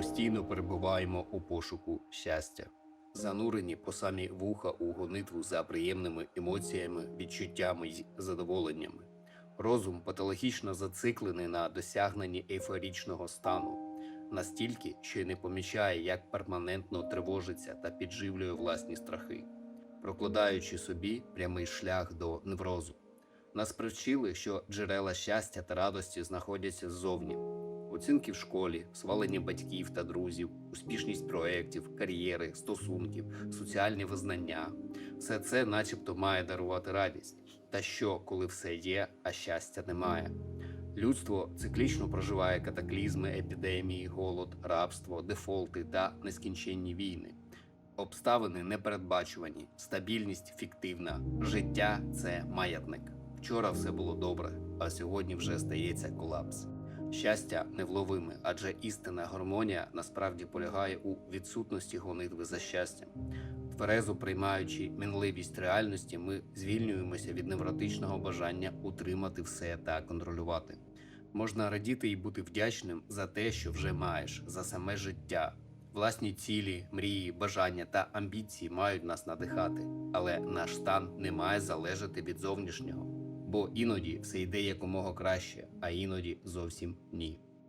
постійно перебуваємо у пошуку щастя, занурені по самі вуха у гонитву за приємними емоціями, відчуттями й задоволеннями. Розум патологічно зациклений на досягненні ейфорічного стану, настільки, що й не помічає, як перманентно тривожиться та підживлює власні страхи, прокладаючи собі прямий шлях до неврозу. Нас привчили, що джерела щастя та радості знаходяться ззовні. Оцінки в школі, свалення батьків та друзів, успішність проєктів, кар'єри, стосунків, соціальні визнання все це, начебто, має дарувати радість. Та що, коли все є, а щастя немає? Людство циклічно проживає катаклізми, епідемії, голод, рабство, дефолти та нескінченні війни. Обставини непередбачувані, стабільність фіктивна, життя це маятник. Вчора все було добре, а сьогодні вже стається колапс. Щастя невловиме, адже істинна гармонія насправді полягає у відсутності гонитви за щастям. Тверезо приймаючи мінливість реальності, ми звільнюємося від невротичного бажання утримати все та контролювати. Можна радіти і бути вдячним за те, що вже маєш, за саме життя. Власні цілі, мрії, бажання та амбіції мають нас надихати, але наш стан не має залежати від зовнішнього, бо іноді все йде якомога краще, а іноді зовсім ні.